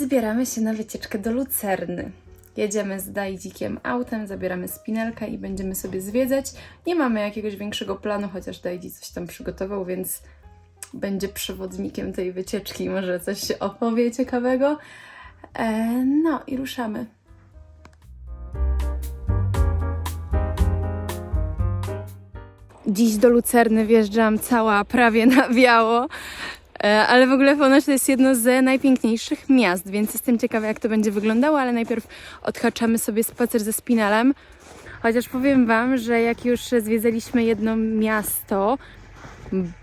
zbieramy się na wycieczkę do Lucerny. Jedziemy z Dajdzikiem autem, zabieramy spinelkę i będziemy sobie zwiedzać. Nie mamy jakiegoś większego planu, chociaż Dajdzi coś tam przygotował, więc będzie przewodnikiem tej wycieczki. Może coś się opowie ciekawego. E, no i ruszamy. Dziś do Lucerny wjeżdżam cała prawie na biało. E, Ale w ogóle ponoć to jest jedno z najpiękniejszych miast, więc jestem ciekawa, jak to będzie wyglądało, ale najpierw odhaczamy sobie spacer ze Spinalem. Chociaż powiem Wam, że jak już zwiedzaliśmy jedno miasto,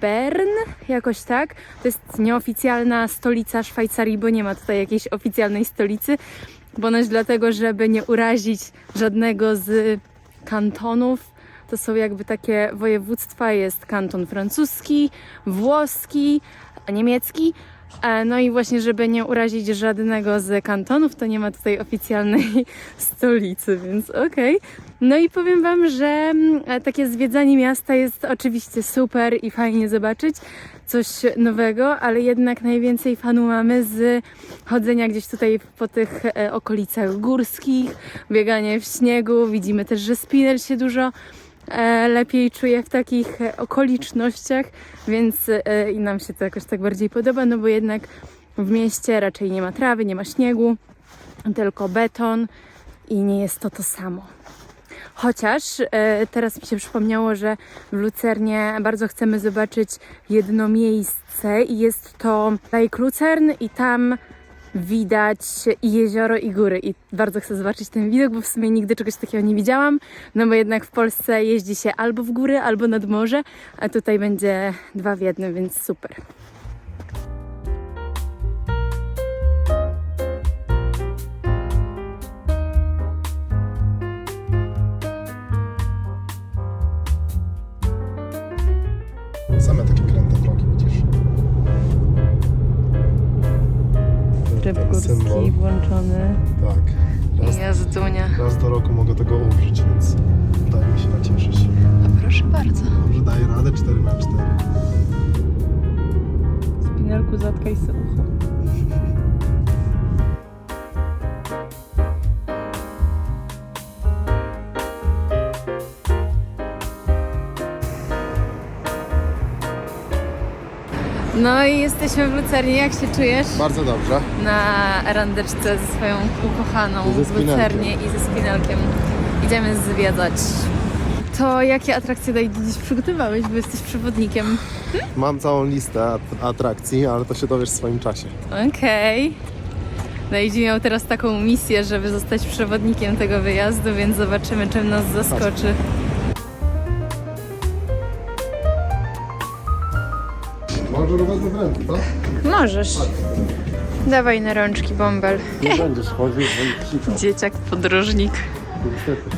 Bern, jakoś tak, to jest nieoficjalna stolica Szwajcarii, bo nie ma tutaj jakiejś oficjalnej stolicy. Ponoć dlatego, żeby nie urazić żadnego z kantonów, to są jakby takie województwa. Jest kanton francuski, włoski, niemiecki. E, No i właśnie, żeby nie urazić żadnego z kantonów, to nie ma tutaj oficjalnej stolicy, więc okej. No i powiem Wam, że mm, e, takie zwiedzanie miasta jest oczywiście super i fajnie zobaczyć coś nowego, ale jednak najwięcej fanu mamy z chodzenia gdzieś tutaj po tych e, okolicach górskich, bieganie w śniegu. Widzimy też, że spinel się dużo lepiej czuje w takich e, okolicznościach, więc e, i nam się to jakoś tak bardziej podoba, no bo jednak w mieście raczej nie ma trawy, nie ma śniegu, tylko beton i nie jest to to samo. Chociaż e, teraz mi się przypomniało, że w Lucernie bardzo chcemy zobaczyć jedno miejsce i jest to Lake Lucern i tam widać i jezioro i góry i bardzo chcę zobaczyć ten widok, bo w sumie nigdy czegoś takiego nie widziałam, no bo jednak w Polsce jeździ się albo w góry, albo nad morze, a tutaj będzie dwa w jednym, więc super. Symbol. włączony, Tak. Raz, jazdunia. raz do roku mogę tego użyć, więc daje mi się nacieszyć. A proszę bardzo. Dobrze daje radę 4 na 4 Spinelku zatkaj sobie ucho. No i jesteśmy w Lucernie. Jak się czujesz? Bardzo dobrze. Na randeczce ze swoją ukochaną I ze w. Lucernie i ze spinelkiem. Idziemy zwiedzać. To jakie atrakcje daj dziś przygotowałeś, bo jesteś przewodnikiem? Mam całą listę at- atrakcji, ale to się dowiesz w swoim czasie. Okej. Daisy miał teraz taką misję, żeby zostać przewodnikiem tego wyjazdu, więc zobaczymy, czym nas zaskoczy. Może wezmę w ręce, co? Możesz. Dawaj na rączki bąbel. Nie będziesz chodził, będziesz psikał. Dzieciak podróżnik. Niestety.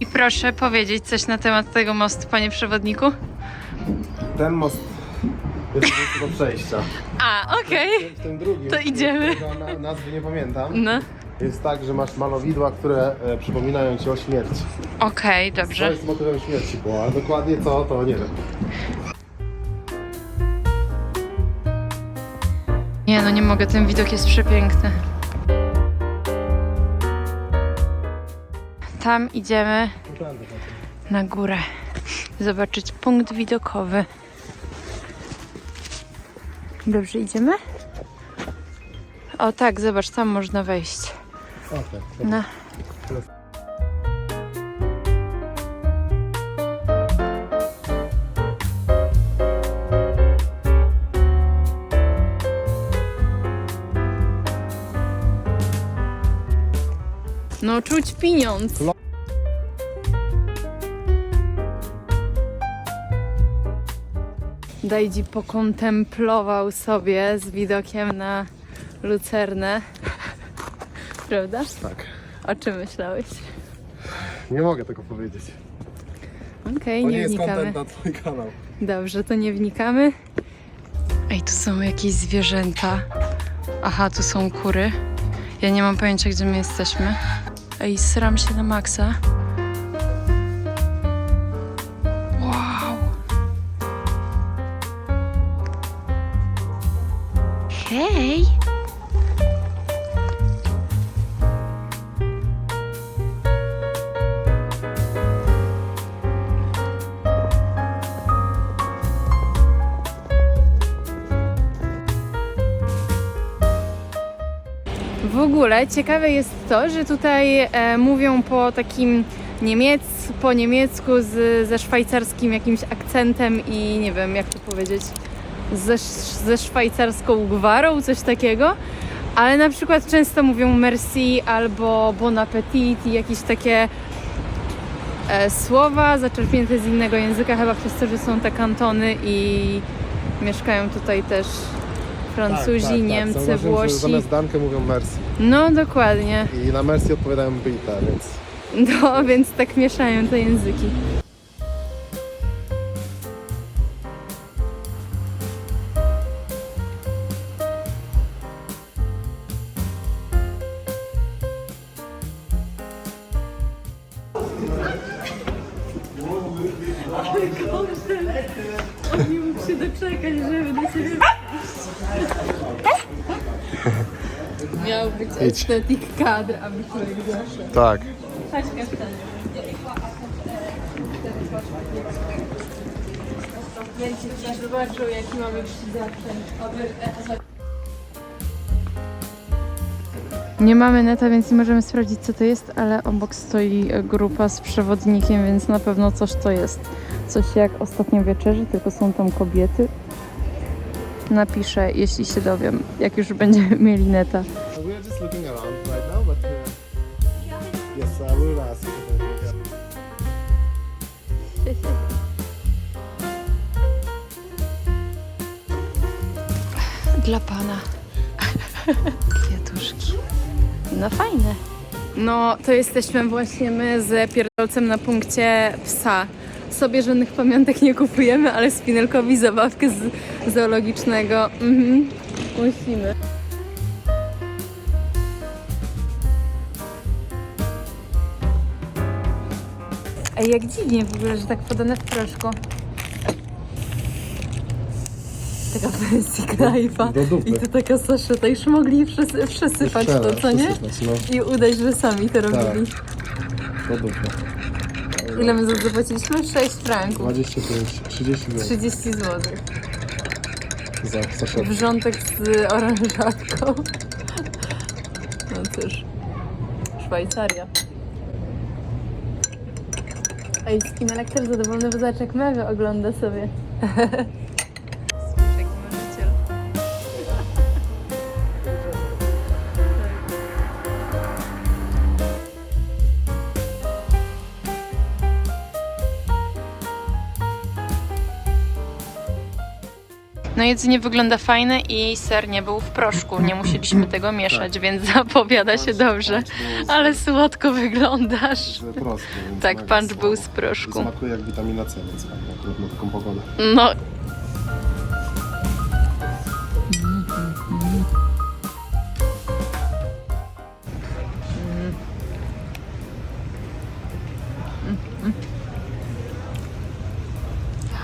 I proszę powiedzieć coś na temat tego mostu, panie przewodniku. Ten most jest do przejścia. A, okej. W tym drugim, To idziemy. którego na- nazwy nie pamiętam, No. Jest tak, że masz malowidła, które e, przypominają ci o śmierci. Okej, To dobrze. jest motywem śmierci było, a dokładnie co, to nie wiem. Nie no, nie mogę, ten widok jest przepiękny. Tam idziemy na górę. Zobaczyć punkt widokowy. Dobrze, idziemy? O tak, zobacz, tam można wejść. Okej, No. No, czuć pieniądz. Dajdzie pokontemplował sobie z widokiem na lucernę. Prawda? Tak. O czym myślałeś? Nie mogę tego powiedzieć. Okej, To nie, nie jest wnikamy. content na twój kanał. Dobrze, to nie wnikamy. Ej, tu są jakieś zwierzęta. Aha, tu są kury. Ja nie mam pojęcia, gdzie my jesteśmy. Ej, sram się na maksa. Ogóle ciekawe jest to, że tutaj e, mówią po takim niemiec, po niemiecku z, ze szwajcarskim jakimś akcentem i nie wiem jak to powiedzieć, ze, ze szwajcarską gwarą, coś takiego. Ale na przykład często mówią merci albo bon appetit i jakieś takie e, słowa zaczerpnięte z innego języka, chyba przez to, że są te kantony i mieszkają tutaj też Francuzi, Niemcy, Zauważyłem, że Włosi. Zamiast dankę mówią merci. No dokładnie. I na merci odpowiadają bita, więc No, więc tak mieszają te języki. Nie mógł się doczekać, żeby do ciebie Miał być estetyk kadr, aby człowiek zaszedł. tak. Chodź zobaczył jaki mamy przydatny. Nie mamy neta, więc nie możemy sprawdzić co to jest, ale obok stoi grupa z przewodnikiem, więc na pewno coś to jest. Coś jak ostatnio wieczerzy, tylko są tam kobiety. Napiszę, jeśli się dowiem, jak już będziemy mieli neta. We are just looking around right now, but uh, yes, I will ask. Dla pana. Kwiatuszki. No fajne. No, to jesteśmy właśnie my z pierdolcem na punkcie psa. Sobie żadnych pamiątek nie kupujemy, ale Spinelkowi zabawkę z zoologicznego. Mhm. Musimy. Ej, jak dziwnie w ogóle, że tak podane w proszku. Taka wersja knajpa. Do dupy. I to taka saszeta. Już mogli przesy- przesypać to, co nie? Przesypać, no, I udać, że sami to robili. do dupy. Ile my za to zapłaciliśmy? 6 franków. 25, 30 zł 30 zł. za saszetę. Wrzątek z oranżatką. No cóż. Szwajcaria. Ej, Spinelek też zadowolony, bo zobacz jak Mewy ogląda sobie. No jedzenie wygląda fajne i ser nie był w proszku. Nie musieliśmy tego mieszać, więc zapowiada się dobrze. Ale słodko wyglądasz. Prosto, Tak, punch był z proszku. Smakuje jak witamina C, więc akurat na taką pogodę. No.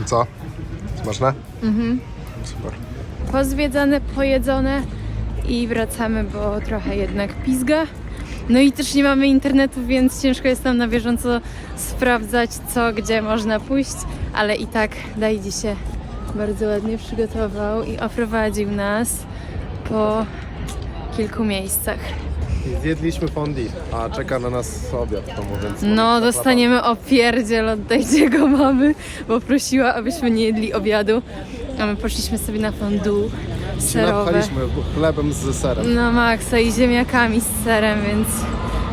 I co? Smaczne? Mhm. Super. Pozwiedzane, pojedzone i wracamy, bo trochę jednak pizga. No i też nie mamy internetu, więc ciężko jest tam na bieżąco sprawdzać, co gdzie można pójść, ale i tak Dajdzie się bardzo ładnie przygotował i oprowadził nas po kilku miejscach. Zjedliśmy fondi, a czeka na nas obiad w domu, więc... No, dostaniemy opierdziel od tego mamy, bo prosiła, abyśmy nie jedli obiadu. A my poszliśmy sobie na fondue serowe. Napchaliśmy chlebem z serem. No maksa i ziemniakami z serem, więc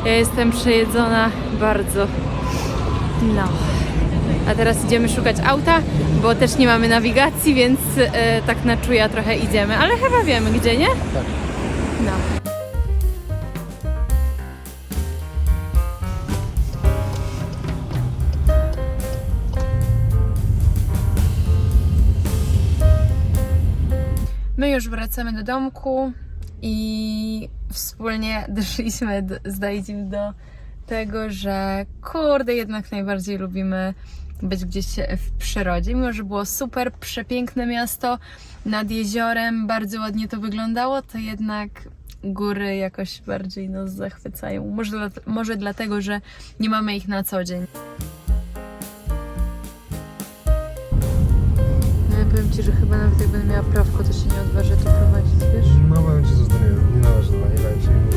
ja jestem przejedzona bardzo. No. A teraz idziemy szukać auta, bo też nie mamy nawigacji, więc e, tak na czuja trochę idziemy, ale chyba wiemy gdzie, nie? Tak. No. My już wracamy do domku i wspólnie doszliśmy d- z Dajdzim do tego, że kurde, jednak najbardziej lubimy być gdzieś w przyrodzie. Mimo, że było super, przepiękne miasto nad jeziorem, bardzo ładnie to wyglądało, to jednak góry jakoś bardziej nas zachwycają. Może, może dlatego, że nie mamy ich na co dzień. Ci, że chyba nawet jak będę miała prawko, to się nie odważę to prowadzić, wiesz? No powiem Ci, że to nie, nie należy do najlepszych.